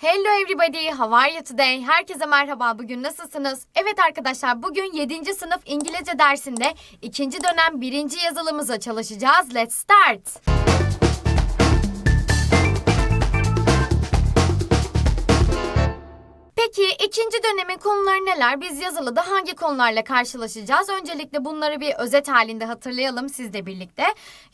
Hello everybody, how are you today? Herkese merhaba, bugün nasılsınız? Evet arkadaşlar, bugün 7. sınıf İngilizce dersinde ikinci dönem birinci yazılımıza çalışacağız. Let's start! Peki ikinci dönemin konuları neler? Biz yazılıda hangi konularla karşılaşacağız? Öncelikle bunları bir özet halinde hatırlayalım sizle birlikte.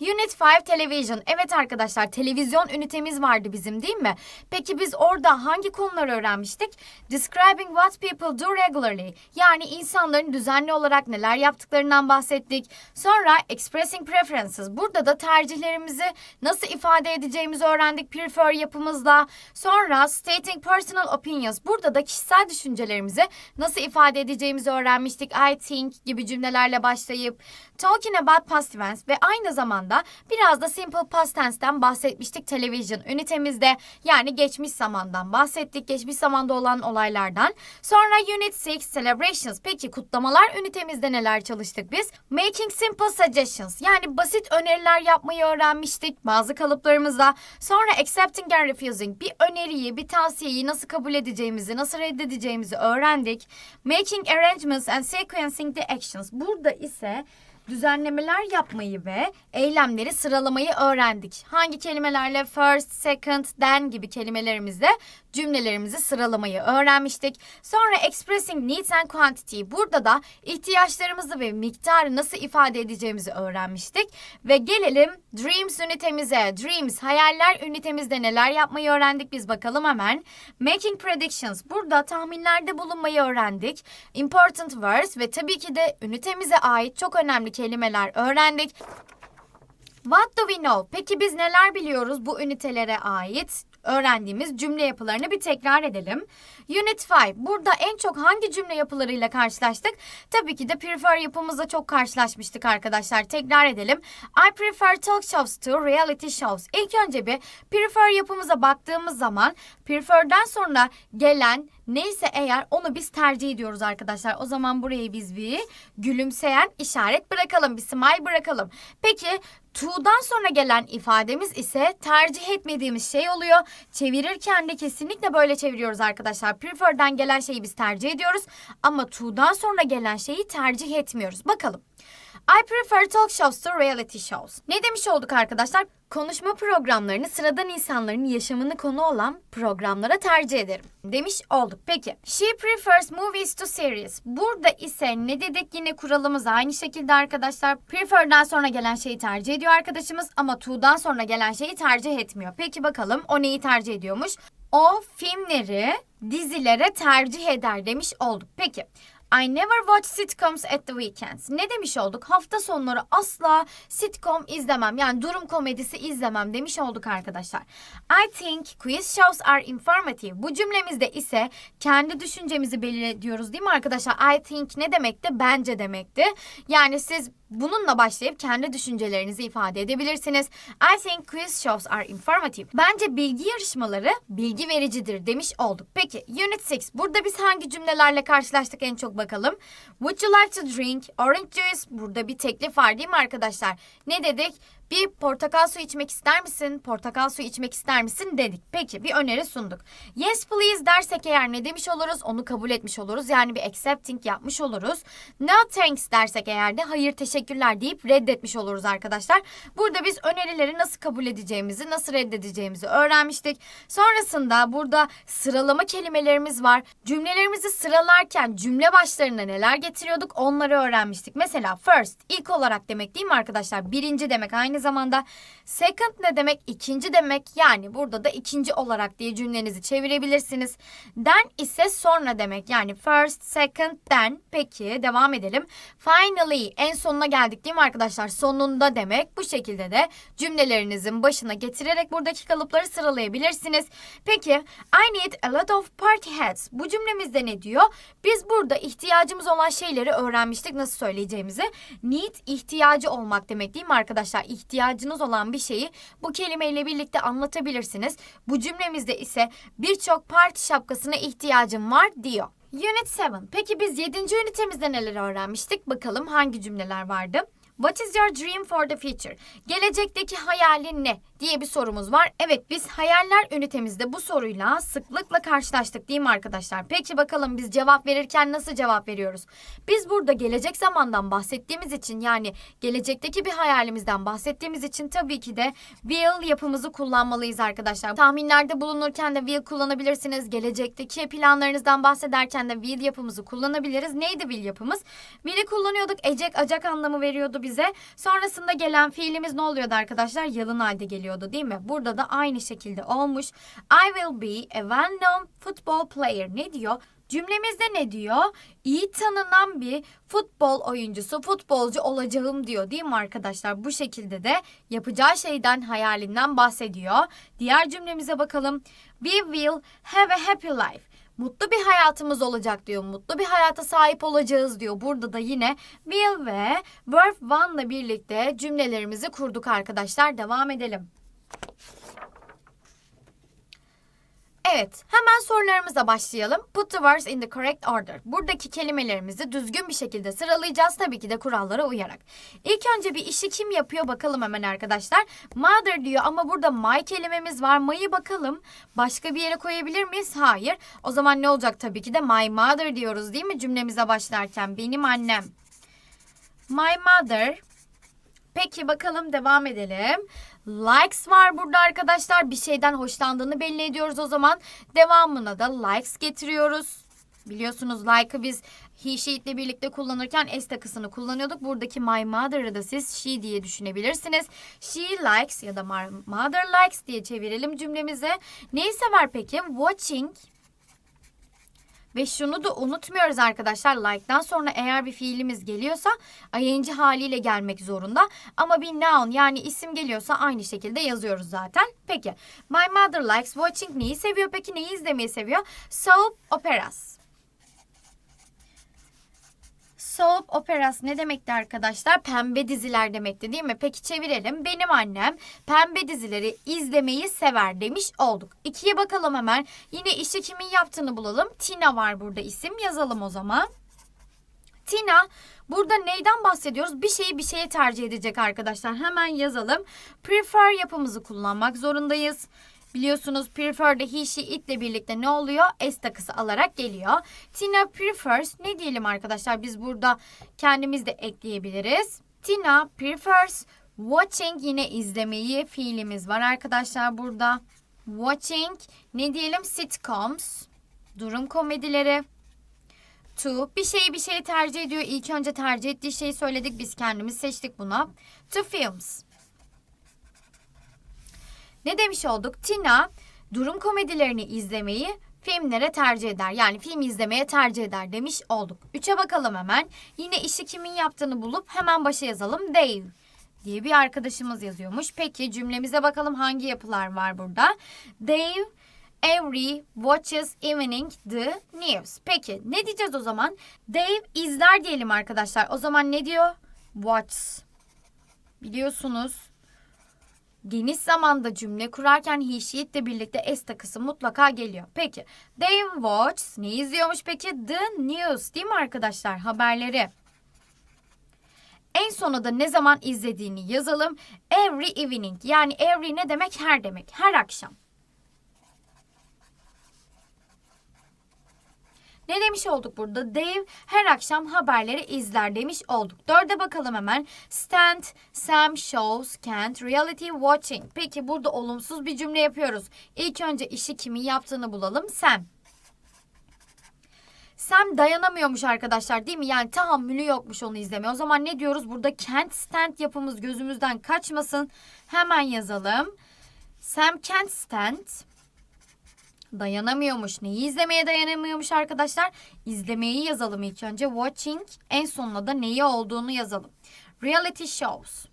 Unit 5 Television. Evet arkadaşlar televizyon ünitemiz vardı bizim değil mi? Peki biz orada hangi konuları öğrenmiştik? Describing what people do regularly. Yani insanların düzenli olarak neler yaptıklarından bahsettik. Sonra expressing preferences. Burada da tercihlerimizi nasıl ifade edeceğimizi öğrendik prefer yapımızla. Sonra stating personal opinions. Burada da kişisel düşüncelerimizi nasıl ifade edeceğimizi öğrenmiştik. I think gibi cümlelerle başlayıp talking about past tense ve aynı zamanda biraz da simple past tense'ten bahsetmiştik television ünitemizde. Yani geçmiş zamandan bahsettik. Geçmiş zamanda olan olaylardan. Sonra unit 6 celebrations. Peki kutlamalar ünitemizde neler çalıştık biz? Making simple suggestions. Yani basit öneriler yapmayı öğrenmiştik bazı kalıplarımızda. Sonra accepting and refusing. Bir öneriyi, bir tavsiyeyi nasıl kabul edeceğimizi, nasıl reddedeceğimizi öğrendik. Making arrangements and sequencing the actions. Burada ise düzenlemeler yapmayı ve eylemleri sıralamayı öğrendik. Hangi kelimelerle first, second, then gibi kelimelerimizle cümlelerimizi sıralamayı öğrenmiştik. Sonra expressing needs and quantity. Burada da ihtiyaçlarımızı ve miktarı nasıl ifade edeceğimizi öğrenmiştik. Ve gelelim dreams ünitemize. Dreams, hayaller ünitemizde neler yapmayı öğrendik biz bakalım hemen. Making predictions. Burada tahminlerde bulunmayı öğrendik. Important words ve tabii ki de ünitemize ait çok önemli kelimeler öğrendik. What do we know? Peki biz neler biliyoruz bu ünitelere ait? Öğrendiğimiz cümle yapılarını bir tekrar edelim. Unit 5. Burada en çok hangi cümle yapılarıyla karşılaştık? Tabii ki de prefer yapımızla çok karşılaşmıştık arkadaşlar. Tekrar edelim. I prefer talk shows to reality shows. İlk önce bir prefer yapımıza baktığımız zaman prefer'den sonra gelen neyse eğer onu biz tercih ediyoruz arkadaşlar. O zaman burayı biz bir gülümseyen işaret bırakalım. Bir smile bırakalım. Peki to'dan sonra gelen ifademiz ise tercih etmediğimiz şey oluyor. Çevirirken de kesinlikle böyle çeviriyoruz arkadaşlar. Prefer'den gelen şeyi biz tercih ediyoruz ama to'dan sonra gelen şeyi tercih etmiyoruz. Bakalım. I prefer talk shows to reality shows. Ne demiş olduk arkadaşlar? Konuşma programlarını sıradan insanların yaşamını konu olan programlara tercih ederim. Demiş olduk. Peki. She prefers movies to series. Burada ise ne dedik yine kuralımız aynı şekilde arkadaşlar. Prefer'den sonra gelen şeyi tercih ediyor arkadaşımız ama to'dan sonra gelen şeyi tercih etmiyor. Peki bakalım o neyi tercih ediyormuş? O filmleri dizilere tercih eder demiş olduk. Peki. I never watch sitcoms at the weekends. Ne demiş olduk? Hafta sonları asla sitcom izlemem. Yani durum komedisi izlemem demiş olduk arkadaşlar. I think quiz shows are informative. Bu cümlemizde ise kendi düşüncemizi belirliyoruz değil mi arkadaşlar? I think ne demekti? Bence demekti. Yani siz bununla başlayıp kendi düşüncelerinizi ifade edebilirsiniz. I think quiz shows are informative. Bence bilgi yarışmaları bilgi vericidir demiş olduk. Peki Unit 6. Burada biz hangi cümlelerle karşılaştık en çok bakalım. Would you like to drink orange juice? Burada bir teklif var değil mi arkadaşlar? Ne dedik? Bir portakal suyu içmek ister misin? Portakal suyu içmek ister misin dedik. Peki bir öneri sunduk. Yes please dersek eğer ne demiş oluruz? Onu kabul etmiş oluruz. Yani bir accepting yapmış oluruz. No thanks dersek eğer de hayır teşekkürler deyip reddetmiş oluruz arkadaşlar. Burada biz önerileri nasıl kabul edeceğimizi, nasıl reddedeceğimizi öğrenmiştik. Sonrasında burada sıralama kelimelerimiz var. Cümlelerimizi sıralarken cümle başlarına neler getiriyorduk onları öğrenmiştik. Mesela first ilk olarak demek değil mi arkadaşlar? Birinci demek aynı zamanda. Second ne demek? İkinci demek. Yani burada da ikinci olarak diye cümlenizi çevirebilirsiniz. Then ise sonra demek. Yani first, second, then. Peki devam edelim. Finally en sonuna geldik değil mi arkadaşlar? Sonunda demek. Bu şekilde de cümlelerinizin başına getirerek buradaki kalıpları sıralayabilirsiniz. Peki I need a lot of party hats. Bu cümlemizde ne diyor? Biz burada ihtiyacımız olan şeyleri öğrenmiştik nasıl söyleyeceğimizi. Need ihtiyacı olmak demek değil mi arkadaşlar? İhtiyacınız olan bir şeyi bu kelimeyle birlikte anlatabilirsiniz. Bu cümlemizde ise birçok parti şapkasına ihtiyacım var diyor. Unit 7. Peki biz 7. ünitemizde neler öğrenmiştik? Bakalım hangi cümleler vardı? What is your dream for the future? Gelecekteki hayalin ne? diye bir sorumuz var. Evet biz hayaller ünitemizde bu soruyla sıklıkla karşılaştık değil mi arkadaşlar? Peki bakalım biz cevap verirken nasıl cevap veriyoruz? Biz burada gelecek zamandan bahsettiğimiz için yani gelecekteki bir hayalimizden bahsettiğimiz için tabii ki de will yapımızı kullanmalıyız arkadaşlar. Tahminlerde bulunurken de will kullanabilirsiniz. Gelecekteki planlarınızdan bahsederken de will yapımızı kullanabiliriz. Neydi will yapımız? Will'i kullanıyorduk. Ecek acak anlamı veriyordu bize. Sonrasında gelen fiilimiz ne oluyordu arkadaşlar? Yalın halde geliyordu değil mi? Burada da aynı şekilde olmuş. I will be a well-known football player. Ne diyor? Cümlemizde ne diyor? İyi tanınan bir futbol oyuncusu, futbolcu olacağım diyor değil mi arkadaşlar? Bu şekilde de yapacağı şeyden, hayalinden bahsediyor. Diğer cümlemize bakalım. We will have a happy life. Mutlu bir hayatımız olacak diyor. Mutlu bir hayata sahip olacağız diyor. Burada da yine will ve verb one ile birlikte cümlelerimizi kurduk arkadaşlar. Devam edelim. Evet, hemen sorularımıza başlayalım. Put the words in the correct order. Buradaki kelimelerimizi düzgün bir şekilde sıralayacağız tabii ki de kurallara uyarak. İlk önce bir işi kim yapıyor bakalım hemen arkadaşlar. Mother diyor ama burada my kelimemiz var. My'ı bakalım. Başka bir yere koyabilir miyiz? Hayır. O zaman ne olacak tabii ki de my mother diyoruz değil mi cümlemize başlarken? Benim annem. My mother Peki bakalım devam edelim. Likes var burada arkadaşlar. Bir şeyden hoşlandığını belli ediyoruz o zaman. Devamına da likes getiriyoruz. Biliyorsunuz like'ı biz he, she ile birlikte kullanırken s takısını kullanıyorduk. Buradaki my mother'ı da siz she diye düşünebilirsiniz. She likes ya da my mother likes diye çevirelim cümlemize. Neyi sever peki? Watching ve şunu da unutmuyoruz arkadaşlar. Like'dan sonra eğer bir fiilimiz geliyorsa ing haliyle gelmek zorunda. Ama bir noun yani isim geliyorsa aynı şekilde yazıyoruz zaten. Peki. My mother likes watching neyi seviyor peki? Neyi izlemeyi seviyor? Soap operas. Soap operas ne demekti arkadaşlar? Pembe diziler demekti değil mi? Peki çevirelim. Benim annem pembe dizileri izlemeyi sever demiş olduk. İkiye bakalım hemen. Yine işi kimin yaptığını bulalım. Tina var burada isim. Yazalım o zaman. Tina burada neyden bahsediyoruz? Bir şeyi bir şeye tercih edecek arkadaşlar. Hemen yazalım. Prefer yapımızı kullanmak zorundayız. Biliyorsunuz prefer'de he, she, it ile birlikte ne oluyor? S takısı alarak geliyor. Tina prefers ne diyelim arkadaşlar? Biz burada kendimiz de ekleyebiliriz. Tina prefers watching yine izlemeyi fiilimiz var arkadaşlar burada. Watching ne diyelim? Sitcoms, durum komedileri. To bir şeyi bir şeyi tercih ediyor. İlk önce tercih ettiği şeyi söyledik. Biz kendimiz seçtik buna. To films. Ne demiş olduk? Tina durum komedilerini izlemeyi filmlere tercih eder. Yani film izlemeye tercih eder demiş olduk. Üçe bakalım hemen. Yine işi kimin yaptığını bulup hemen başa yazalım. Dave diye bir arkadaşımız yazıyormuş. Peki cümlemize bakalım hangi yapılar var burada. Dave every watches evening the news. Peki ne diyeceğiz o zaman? Dave izler diyelim arkadaşlar. O zaman ne diyor? Watches. Biliyorsunuz geniş zamanda cümle kurarken ile birlikte s takısı mutlaka geliyor. Peki Dave watches ne izliyormuş peki? The news değil mi arkadaşlar? Haberleri. En sona da ne zaman izlediğini yazalım. Every evening yani every ne demek? Her demek. Her akşam. Ne demiş olduk burada? Dave her akşam haberleri izler demiş olduk. Dörde bakalım hemen. Stand, Sam shows, can't, reality watching. Peki burada olumsuz bir cümle yapıyoruz. İlk önce işi kimin yaptığını bulalım. Sam. Sam dayanamıyormuş arkadaşlar değil mi? Yani tahammülü yokmuş onu izlemeye. O zaman ne diyoruz? Burada can't stand yapımız gözümüzden kaçmasın. Hemen yazalım. Sam can't stand dayanamıyormuş. Neyi izlemeye dayanamıyormuş arkadaşlar? İzlemeyi yazalım ilk önce. Watching en sonuna da neyi olduğunu yazalım. Reality shows.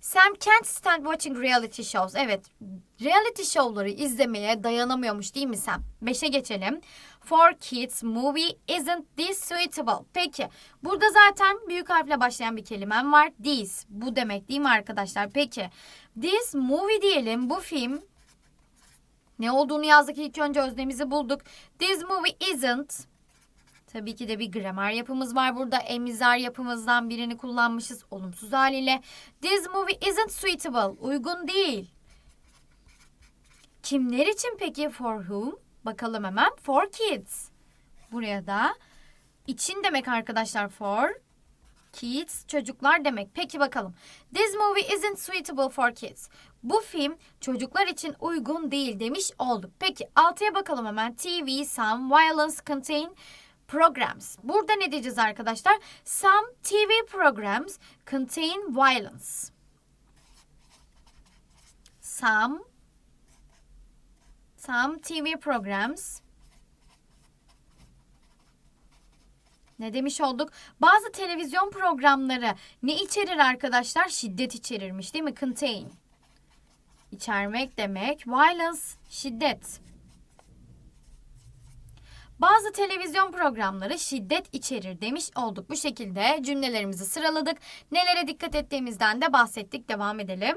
Sam can't stand watching reality shows. Evet, reality show'ları izlemeye dayanamıyormuş değil mi Sam? Beşe geçelim. For kids movie isn't this suitable. Peki, burada zaten büyük harfle başlayan bir kelimem var. This, bu demek değil mi arkadaşlar? Peki, this movie diyelim, bu film ne olduğunu yazdık ilk önce öznemizi bulduk. This movie isn't Tabii ki de bir gramer yapımız var burada. Emizar yapımızdan birini kullanmışız olumsuz haliyle. This movie isn't suitable. Uygun değil. Kimler için peki for whom? Bakalım hemen. For kids. Buraya da için demek arkadaşlar for kids çocuklar demek. Peki bakalım. This movie isn't suitable for kids. Bu film çocuklar için uygun değil demiş olduk. Peki altıya bakalım hemen. TV, some violence contain programs. Burada ne diyeceğiz arkadaşlar? Some TV programs contain violence. Some some TV programs Ne demiş olduk? Bazı televizyon programları ne içerir arkadaşlar? Şiddet içerirmiş değil mi? Contain. İçermek demek. Violence, şiddet. Bazı televizyon programları şiddet içerir demiş olduk. Bu şekilde cümlelerimizi sıraladık. Nelere dikkat ettiğimizden de bahsettik. Devam edelim.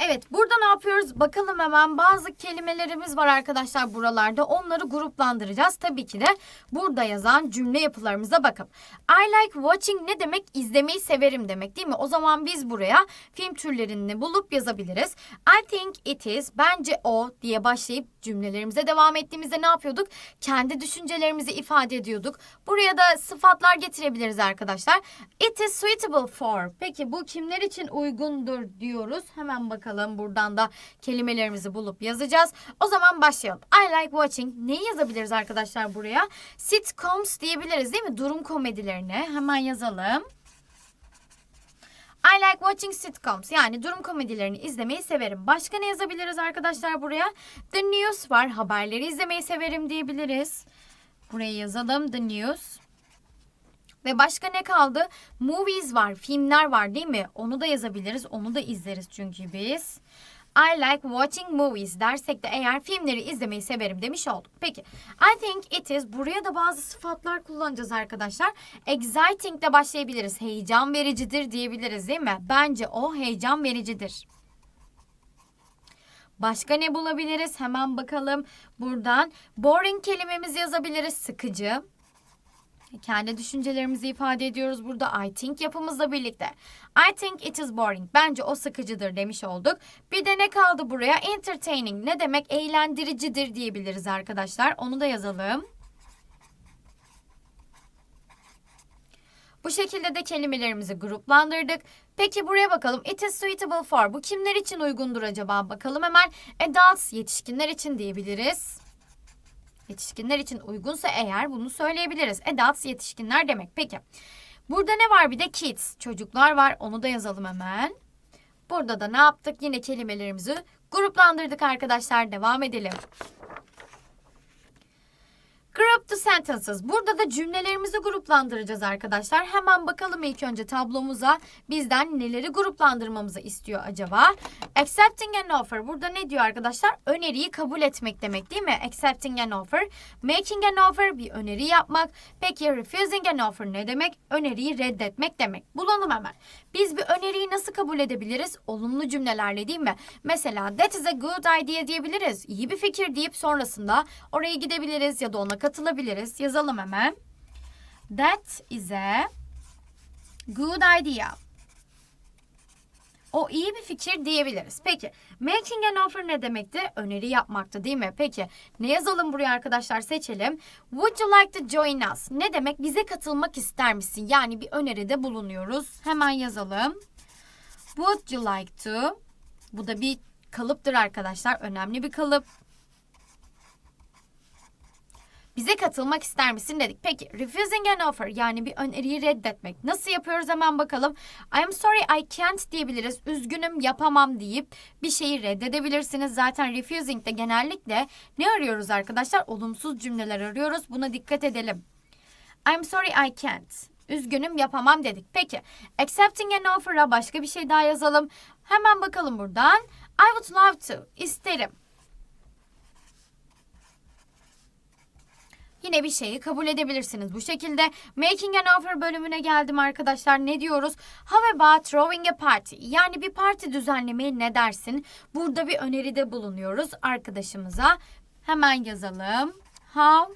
Evet burada ne yapıyoruz? Bakalım hemen bazı kelimelerimiz var arkadaşlar buralarda. Onları gruplandıracağız. Tabii ki de burada yazan cümle yapılarımıza bakıp. I like watching ne demek? İzlemeyi severim demek değil mi? O zaman biz buraya film türlerini bulup yazabiliriz. I think it is, bence o diye başlayıp cümlelerimize devam ettiğimizde ne yapıyorduk? Kendi düşüncelerimizi ifade ediyorduk. Buraya da sıfatlar getirebiliriz arkadaşlar. It is suitable for. Peki bu kimler için uygundur diyoruz. Hemen bakalım buradan da kelimelerimizi bulup yazacağız. O zaman başlayalım. I like watching. Neyi yazabiliriz arkadaşlar buraya? Sitcoms diyebiliriz değil mi? Durum komedilerini. Hemen yazalım. I like watching sitcoms. Yani durum komedilerini izlemeyi severim. Başka ne yazabiliriz arkadaşlar buraya? The news var. Haberleri izlemeyi severim diyebiliriz. Buraya yazalım. The news. Ve başka ne kaldı? Movies var, filmler var değil mi? Onu da yazabiliriz. Onu da izleriz çünkü biz. I like watching movies dersek de eğer filmleri izlemeyi severim demiş olduk. Peki I think it is buraya da bazı sıfatlar kullanacağız arkadaşlar. Exciting de başlayabiliriz. Heyecan vericidir diyebiliriz değil mi? Bence o heyecan vericidir. Başka ne bulabiliriz? Hemen bakalım. Buradan boring kelimemizi yazabiliriz. Sıkıcı. Kendi düşüncelerimizi ifade ediyoruz burada I think yapımızla birlikte. I think it is boring. Bence o sıkıcıdır demiş olduk. Bir de ne kaldı buraya? Entertaining. Ne demek? Eğlendiricidir diyebiliriz arkadaşlar. Onu da yazalım. Bu şekilde de kelimelerimizi gruplandırdık. Peki buraya bakalım. It is suitable for. Bu kimler için uygundur acaba? Bakalım hemen. Adults, yetişkinler için diyebiliriz. Yetişkinler için uygunsa eğer bunu söyleyebiliriz. Adults yetişkinler demek. Peki. Burada ne var bir de kids. Çocuklar var. Onu da yazalım hemen. Burada da ne yaptık? Yine kelimelerimizi gruplandırdık arkadaşlar. Devam edelim. Group the sentences. Burada da cümlelerimizi gruplandıracağız arkadaşlar. Hemen bakalım ilk önce tablomuza bizden neleri gruplandırmamızı istiyor acaba? Accepting an offer. Burada ne diyor arkadaşlar? Öneriyi kabul etmek demek değil mi? Accepting an offer. Making an offer bir öneri yapmak. Peki refusing an offer ne demek? Öneriyi reddetmek demek. Bulalım hemen. Biz bir öneriyi nasıl kabul edebiliriz? Olumlu cümlelerle değil mi? Mesela that is a good idea diyebiliriz. İyi bir fikir deyip sonrasında oraya gidebiliriz ya da ona katılabiliriz. Yazalım hemen. That is a good idea. O iyi bir fikir diyebiliriz. Peki making an offer ne demekti? Öneri yapmaktı değil mi? Peki ne yazalım buraya arkadaşlar seçelim. Would you like to join us? Ne demek? Bize katılmak ister misin? Yani bir öneride bulunuyoruz. Hemen yazalım. Would you like to? Bu da bir kalıptır arkadaşlar. Önemli bir kalıp. Bize katılmak ister misin dedik. Peki refusing an offer yani bir öneriyi reddetmek. Nasıl yapıyoruz hemen bakalım. I'm sorry I can't diyebiliriz. Üzgünüm yapamam deyip bir şeyi reddedebilirsiniz. Zaten refusing'de genellikle ne arıyoruz arkadaşlar? Olumsuz cümleler arıyoruz. Buna dikkat edelim. I'm sorry I can't. Üzgünüm yapamam dedik. Peki accepting an offer'a başka bir şey daha yazalım. Hemen bakalım buradan. I would love to. İsterim. Yine bir şeyi kabul edebilirsiniz bu şekilde. Making an offer bölümüne geldim arkadaşlar. Ne diyoruz? How about throwing a party? Yani bir parti düzenlemeye ne dersin? Burada bir öneride bulunuyoruz arkadaşımıza. Hemen yazalım. How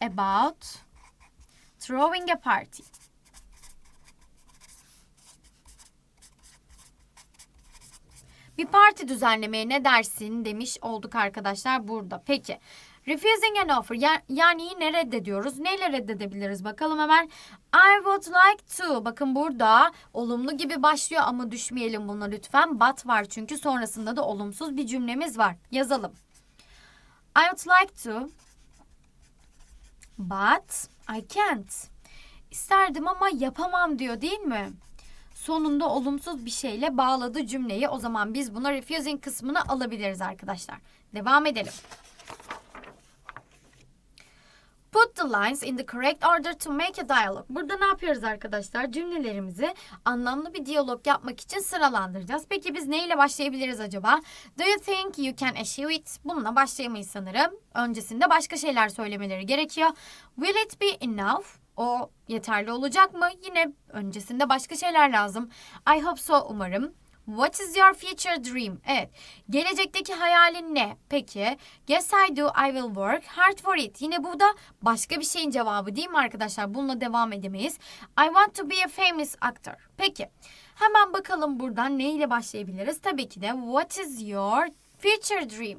about throwing a party? Bir parti düzenlemeye ne dersin demiş olduk arkadaşlar burada. Peki. Refusing an offer ya- yani yine reddediyoruz. Neyle reddedebiliriz bakalım hemen. I would like to. Bakın burada olumlu gibi başlıyor ama düşmeyelim buna lütfen. But var çünkü sonrasında da olumsuz bir cümlemiz var. Yazalım. I would like to. But I can't. İsterdim ama yapamam diyor değil mi? Sonunda olumsuz bir şeyle bağladı cümleyi. O zaman biz buna refusing kısmını alabiliriz arkadaşlar. Devam edelim. Put the lines in the correct order to make a dialogue. Burada ne yapıyoruz arkadaşlar? Cümlelerimizi anlamlı bir diyalog yapmak için sıralandıracağız. Peki biz neyle başlayabiliriz acaba? Do you think you can achieve it? Bununla başlayamayız sanırım. Öncesinde başka şeyler söylemeleri gerekiyor. Will it be enough? O yeterli olacak mı? Yine öncesinde başka şeyler lazım. I hope so umarım. What is your future dream? Evet. Gelecekteki hayalin ne? Peki. Yes I do. I will work hard for it. Yine bu da başka bir şeyin cevabı değil mi arkadaşlar? Bununla devam edemeyiz. I want to be a famous actor. Peki. Hemen bakalım buradan ne ile başlayabiliriz? Tabii ki de what is your future dream?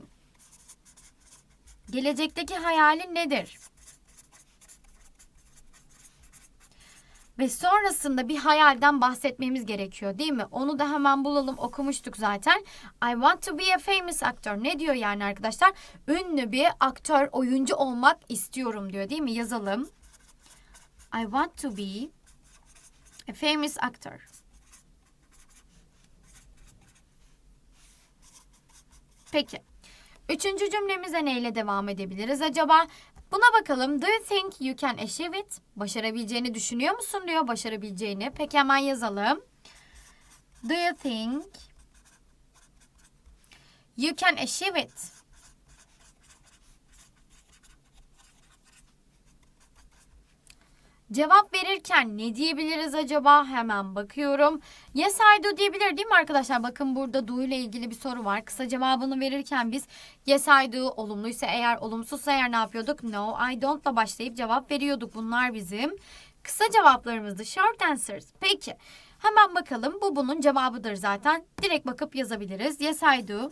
Gelecekteki hayalin nedir? Ve sonrasında bir hayalden bahsetmemiz gerekiyor değil mi? Onu da hemen bulalım okumuştuk zaten. I want to be a famous actor. Ne diyor yani arkadaşlar? Ünlü bir aktör, oyuncu olmak istiyorum diyor değil mi? Yazalım. I want to be a famous actor. Peki. Üçüncü cümlemize neyle devam edebiliriz acaba? Buna bakalım. Do you think you can achieve it? Başarabileceğini düşünüyor musun diyor. Başarabileceğini. Peki hemen yazalım. Do you think you can achieve it? Cevap verirken ne diyebiliriz acaba? Hemen bakıyorum. Yes I do diyebilir değil mi arkadaşlar? Bakın burada do ile ilgili bir soru var. Kısa cevabını verirken biz yes I do olumluysa eğer olumsuzsa eğer ne yapıyorduk? No I don't'la başlayıp cevap veriyorduk. Bunlar bizim kısa cevaplarımızdı. Short answers. Peki. Hemen bakalım. Bu bunun cevabıdır zaten. Direkt bakıp yazabiliriz. Yes I do.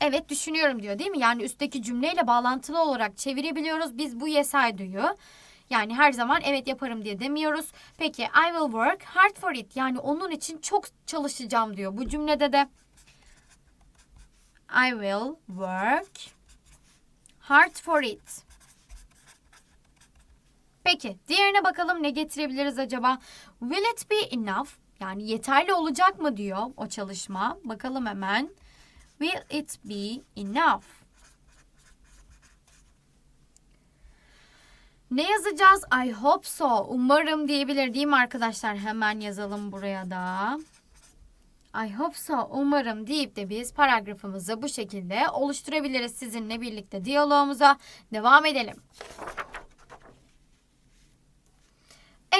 Evet düşünüyorum diyor değil mi? Yani üstteki cümleyle bağlantılı olarak çevirebiliyoruz. Biz bu yes I do'yu. Yani her zaman evet yaparım diye demiyoruz. Peki I will work hard for it. Yani onun için çok çalışacağım diyor. Bu cümlede de I will work hard for it. Peki diğerine bakalım ne getirebiliriz acaba? Will it be enough? Yani yeterli olacak mı diyor o çalışma. Bakalım hemen. Will it be enough? Ne yazacağız? I hope so. Umarım diyebilir değil mi arkadaşlar? Hemen yazalım buraya da. I hope so. Umarım deyip de biz paragrafımızı bu şekilde oluşturabiliriz sizinle birlikte diyalogumuza. Devam edelim.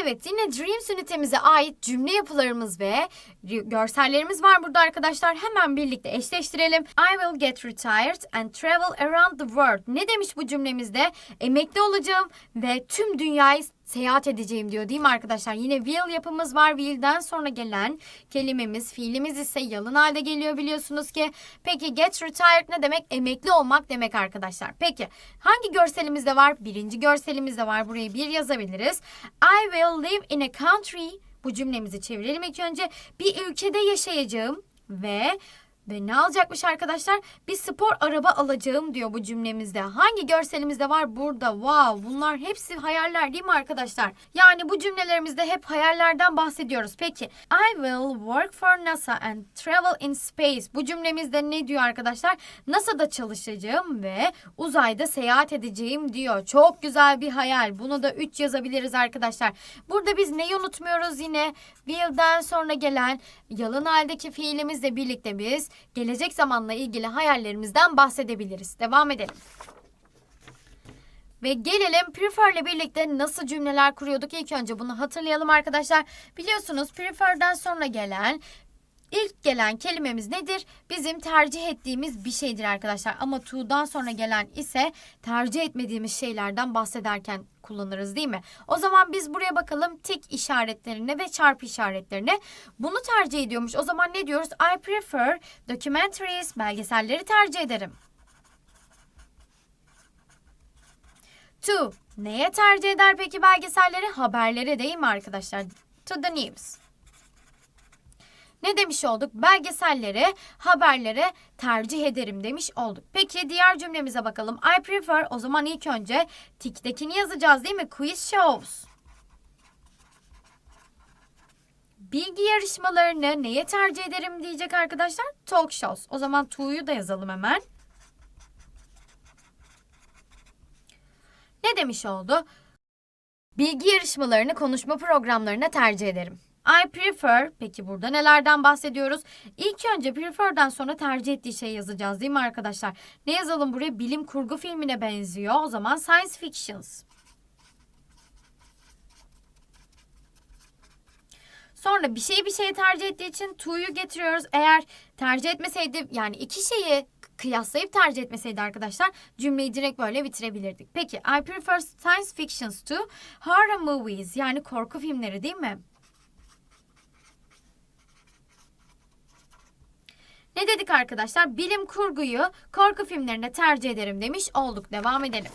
Evet yine Dreams ünitemize ait cümle yapılarımız ve görsellerimiz var burada arkadaşlar. Hemen birlikte eşleştirelim. I will get retired and travel around the world. Ne demiş bu cümlemizde? Emekli olacağım ve tüm dünyayı seyahat edeceğim diyor değil mi arkadaşlar? Yine will yapımız var. Will'den sonra gelen kelimemiz, fiilimiz ise yalın halde geliyor biliyorsunuz ki. Peki get retired ne demek? Emekli olmak demek arkadaşlar. Peki hangi görselimizde var? Birinci görselimizde var. Burayı bir yazabiliriz. I will live in a country. Bu cümlemizi çevirelim ilk önce. Bir ülkede yaşayacağım ve ve ne alacakmış arkadaşlar? Bir spor araba alacağım diyor bu cümlemizde. Hangi görselimizde var? Burada. Wow bunlar hepsi hayaller değil mi arkadaşlar? Yani bu cümlelerimizde hep hayallerden bahsediyoruz. Peki I will work for NASA and travel in space. Bu cümlemizde ne diyor arkadaşlar? NASA'da çalışacağım ve uzayda seyahat edeceğim diyor. Çok güzel bir hayal. Bunu da 3 yazabiliriz arkadaşlar. Burada biz neyi unutmuyoruz yine? Will'den sonra gelen yalın haldeki fiilimizle birlikte biz gelecek zamanla ilgili hayallerimizden bahsedebiliriz. Devam edelim. Ve gelelim prefer'le birlikte nasıl cümleler kuruyorduk? İlk önce bunu hatırlayalım arkadaşlar. Biliyorsunuz prefer'den sonra gelen İlk gelen kelimemiz nedir? Bizim tercih ettiğimiz bir şeydir arkadaşlar. Ama to'dan sonra gelen ise tercih etmediğimiz şeylerden bahsederken kullanırız değil mi? O zaman biz buraya bakalım tik işaretlerine ve çarpı işaretlerine. Bunu tercih ediyormuş. O zaman ne diyoruz? I prefer documentaries. Belgeselleri tercih ederim. To. Neye tercih eder peki belgeselleri? Haberlere değil mi arkadaşlar? To the news. Ne demiş olduk? Belgesellere, haberlere tercih ederim demiş olduk. Peki diğer cümlemize bakalım. I prefer o zaman ilk önce tik'tekini yazacağız değil mi? Quiz shows. Bilgi yarışmalarını neye tercih ederim diyecek arkadaşlar? Talk shows. O zaman to'yu da yazalım hemen. Ne demiş oldu? Bilgi yarışmalarını konuşma programlarına tercih ederim. I prefer. Peki burada nelerden bahsediyoruz? İlk önce prefer'den sonra tercih ettiği şey yazacağız değil mi arkadaşlar? Ne yazalım buraya? Bilim kurgu filmine benziyor. O zaman science fictions. Sonra bir şeyi bir şeye tercih ettiği için to'yu getiriyoruz. Eğer tercih etmeseydi yani iki şeyi kıyaslayıp tercih etmeseydi arkadaşlar cümleyi direkt böyle bitirebilirdik. Peki I prefer science fictions to horror movies yani korku filmleri değil mi? Ne dedik arkadaşlar? Bilim kurguyu korku filmlerine tercih ederim demiş olduk. Devam edelim.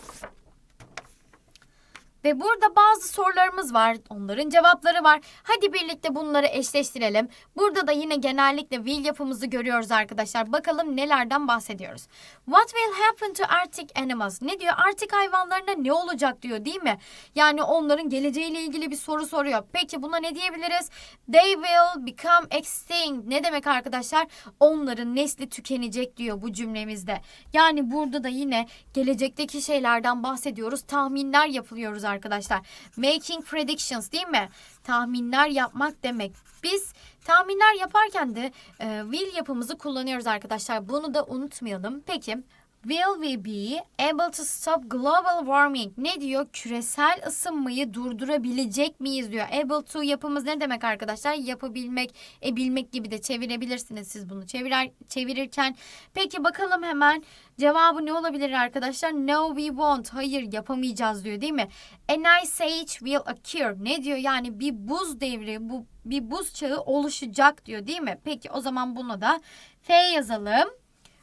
Ve burada bazı sorularımız var. Onların cevapları var. Hadi birlikte bunları eşleştirelim. Burada da yine genellikle will yapımızı görüyoruz arkadaşlar. Bakalım nelerden bahsediyoruz. What will happen to Arctic animals? Ne diyor? Arctic hayvanlarına ne olacak diyor değil mi? Yani onların geleceğiyle ilgili bir soru soruyor. Peki buna ne diyebiliriz? They will become extinct. Ne demek arkadaşlar? Onların nesli tükenecek diyor bu cümlemizde. Yani burada da yine gelecekteki şeylerden bahsediyoruz. Tahminler yapılıyoruz arkadaşlar. Making predictions değil mi? Tahminler yapmak demek. Biz tahminler yaparken de e, will yapımızı kullanıyoruz arkadaşlar. Bunu da unutmayalım. Peki Will we be able to stop global warming? Ne diyor? Küresel ısınmayı durdurabilecek miyiz diyor. Able to yapımız ne demek arkadaşlar? Yapabilmek, e bilmek gibi de çevirebilirsiniz siz bunu çevirer, çevirirken. Peki bakalım hemen cevabı ne olabilir arkadaşlar? No we won't. Hayır yapamayacağız diyor değil mi? An ice age will occur. Ne diyor? Yani bir buz devri, bu bir buz çağı oluşacak diyor değil mi? Peki o zaman bunu da F yazalım.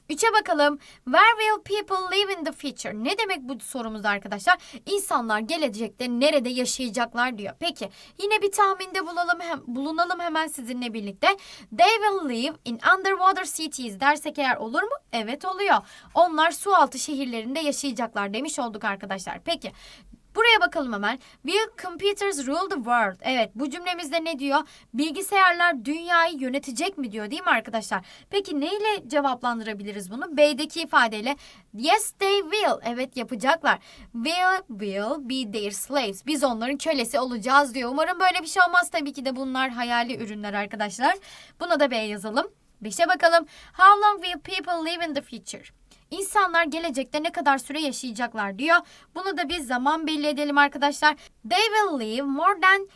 Üçe bakalım. Where will people live in the future? Ne demek bu sorumuzda arkadaşlar? İnsanlar gelecekte nerede yaşayacaklar diyor. Peki yine bir tahminde bulalım hem, bulunalım hemen sizinle birlikte. They will live in underwater cities dersek eğer olur mu? Evet oluyor. Onlar su altı şehirlerinde yaşayacaklar demiş olduk arkadaşlar. Peki Buraya bakalım hemen. Will computers rule the world? Evet bu cümlemizde ne diyor? Bilgisayarlar dünyayı yönetecek mi diyor değil mi arkadaşlar? Peki neyle cevaplandırabiliriz bunu? B'deki ifadeyle yes they will. Evet yapacaklar. Will will be their slaves. Biz onların kölesi olacağız diyor. Umarım böyle bir şey olmaz. Tabii ki de bunlar hayali ürünler arkadaşlar. Buna da B yazalım. Beşe bakalım. How long will people live in the future? İnsanlar gelecekte ne kadar süre yaşayacaklar diyor. Bunu da biz zaman belli edelim arkadaşlar. They will live more than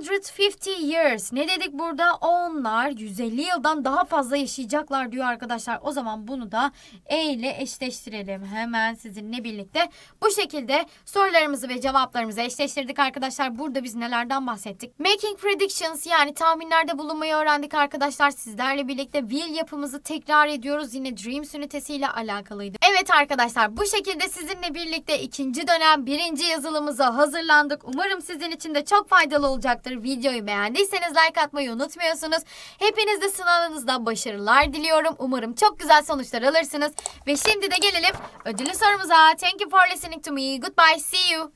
150 years. Ne dedik burada? Onlar 150 yıldan daha fazla yaşayacaklar diyor arkadaşlar. O zaman bunu da E ile eşleştirelim. Hemen sizinle birlikte. Bu şekilde sorularımızı ve cevaplarımızı eşleştirdik arkadaşlar. Burada biz nelerden bahsettik? Making predictions yani tahminlerde bulunmayı öğrendik arkadaşlar. Sizlerle birlikte will yapımızı tekrar ediyoruz. Yine Dreams ünitesiyle alakalıydı. Evet arkadaşlar bu şekilde sizinle birlikte ikinci dönem birinci yazılımıza hazırlandık. Umarım sizin için de çok faydalı olacaktır. Videoyu beğendiyseniz like atmayı unutmuyorsunuz. Hepiniz de sınavınızda başarılar diliyorum. Umarım çok güzel sonuçlar alırsınız. Ve şimdi de gelelim ödüllü sorumuza. Thank you for listening to me. Goodbye. See you.